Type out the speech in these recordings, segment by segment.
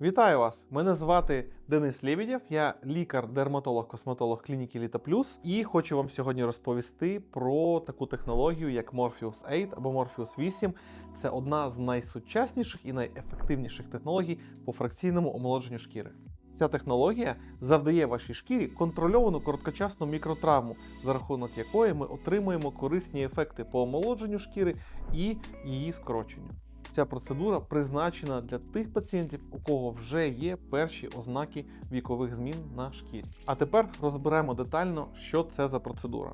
Вітаю вас! Мене звати Денис Лєбідєв, я лікар-дерматолог-косметолог клініки Літа Плюс і хочу вам сьогодні розповісти про таку технологію, як Morpheus 8 або Morpheus 8. Це одна з найсучасніших і найефективніших технологій по фракційному омолодженню шкіри. Ця технологія завдає вашій шкірі контрольовану короткочасну мікротравму, за рахунок якої ми отримуємо корисні ефекти по омолодженню шкіри і її скороченню. Ця процедура призначена для тих пацієнтів, у кого вже є перші ознаки вікових змін на шкірі. А тепер розберемо детально, що це за процедура.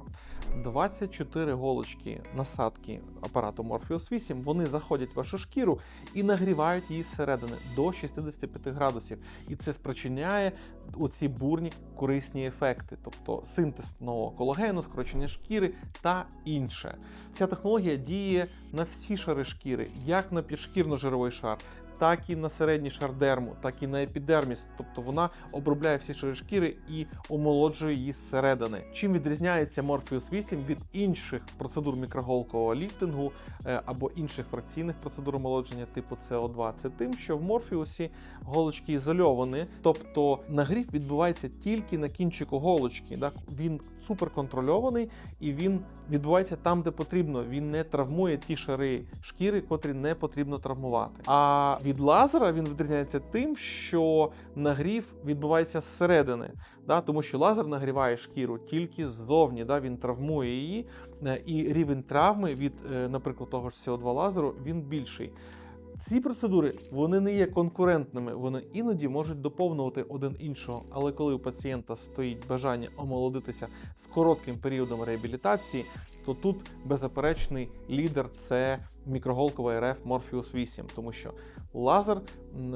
24 голочки насадки апарату Morpheus 8 вони заходять в вашу шкіру і нагрівають її зсередини до 65 градусів. І це спричиняє оці бурні корисні ефекти, тобто синтез нового колагену, скорочення шкіри та інше. Ця технологія діє на всі шари шкіри, як на підшкірно-жировий шар, так і на середній шар дерму, так і на епідерміс. Тобто вона обробляє всі шари шкіри і омолоджує її зсередини. Чим відрізняється Morpheus 8 від інших процедур мікроголкового ліфтингу е, або інших фракційних процедур омолодження типу СО2? Це тим, що в Morpheus голочки ізольовані, тобто нагрів відбувається тільки на кінчику голочки. Так? Він суперконтрольований і він відбувається там, де потрібно. Він не травмує ті шари шкіри, котрі не потрібно травмувати. А від лазера він відрізняється тим, що нагрів відбувається зсередини, да? тому що лазер нагріває шкіру тільки ззовні, да? він травмує її, е, і рівень травми від, е, наприклад, того ж СО2 лазеру він більший. Ці процедури вони не є конкурентними, вони іноді можуть доповнювати один іншого. Але коли у пацієнта стоїть бажання омолодитися з коротким періодом реабілітації, то тут беззаперечний лідер це мікроголкова РФ Morpheus 8, тому що лазер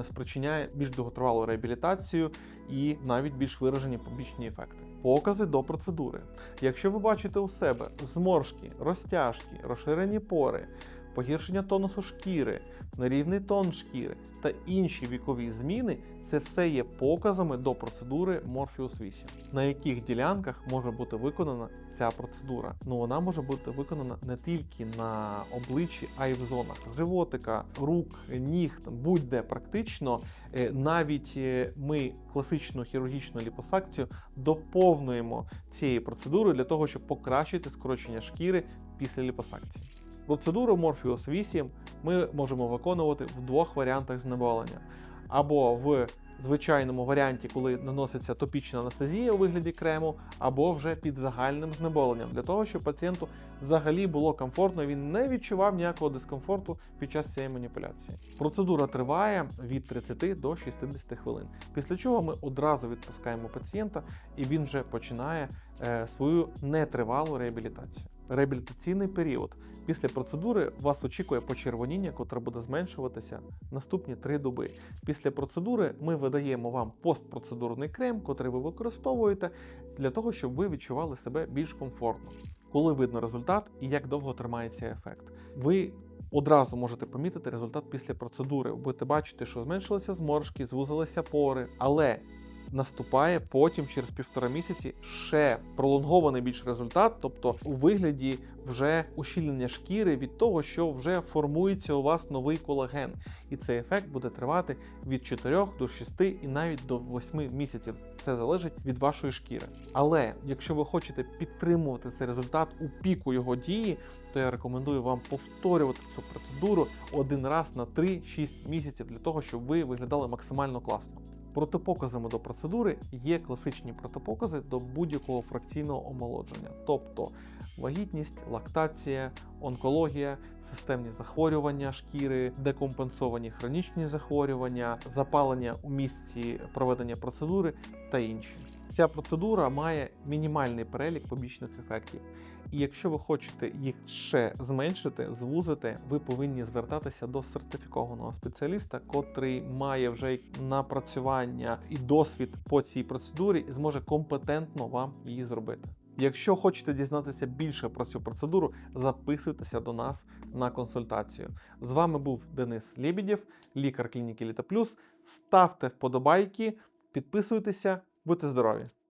спричиняє більш довготривалу реабілітацію і навіть більш виражені побічні ефекти. Покази до процедури. Якщо ви бачите у себе зморшки, розтяжки, розширені пори, погіршення тонусу шкіри, нерівний тон шкіри та інші вікові зміни, це все є показами до процедури Morpheus 8. На яких ділянках може бути виконана ця процедура? Ну вона може бути виконана не тільки на обличчі, а й в зонах животика, рук, ніг, будь-де практично. Е, Навіть е, ми класичну хірургічну ліпосакцію доповнюємо цією процедурою для того, щоб покращити скорочення шкіри після ліпосакції. Процедуру Morpheus 8 ми можемо виконувати в двох варіантах знеболення. Або в звичайному варіанті, коли наноситься топічна анестезія у вигляді крему, або вже під загальним знеболенням, для того, щоб пацієнту взагалі було комфортно, він не відчував ніякого дискомфорту під час цієї маніпуляції. Процедура триває від 30 до 60 хвилин. Після чого ми одразу відпускаємо пацієнта, і він вже починає е, свою нетривалу реабілітацію. Реабілітаційний період. Після процедури вас очікує почервоніння, котре буде зменшуватися наступні 3 доби. Після процедури ми видаємо вам постпроцедурний крем, котрий ви використовуєте для того, щоб ви відчували себе більш комфортно. Коли видно результат і як довго тримається ефект. Ви одразу можете помітити результат після процедури. Будете бачити, що зменшилися зморшки, звузилися пори, але наступає потім через півтора місяці ще пролонгований більш результат, тобто у вигляді вже ущільнення шкіри від того, що вже формується у вас новий колаген. І цей ефект буде тривати від 4 до 6 і навіть до 8 місяців. Це залежить від вашої шкіри. Але якщо ви хочете підтримувати цей результат у піку його дії, то я рекомендую вам повторювати цю процедуру один раз на 3-6 місяців для того, щоб ви виглядали максимально класно. Протипоказами до процедури є класичні протипокази до будь-якого фракційного омолодження, тобто вагітність, лактація, онкологія, системні захворювання шкіри, декомпенсовані хронічні захворювання, запалення у місці проведення процедури та інші. Ця процедура має мінімальний перелік побічних ефектів. І якщо ви хочете їх ще зменшити, звузити, ви повинні звертатися до сертифікованого спеціаліста, котрий має вже напрацювання і досвід по цій процедурі і зможе компетентно вам її зробити. Якщо хочете дізнатися більше про цю процедуру, записуйтеся до нас на консультацію. З вами був Денис Лєбідєв, лікар клініки Літа Плюс. Ставте вподобайки, підписуйтеся, будьте здорові!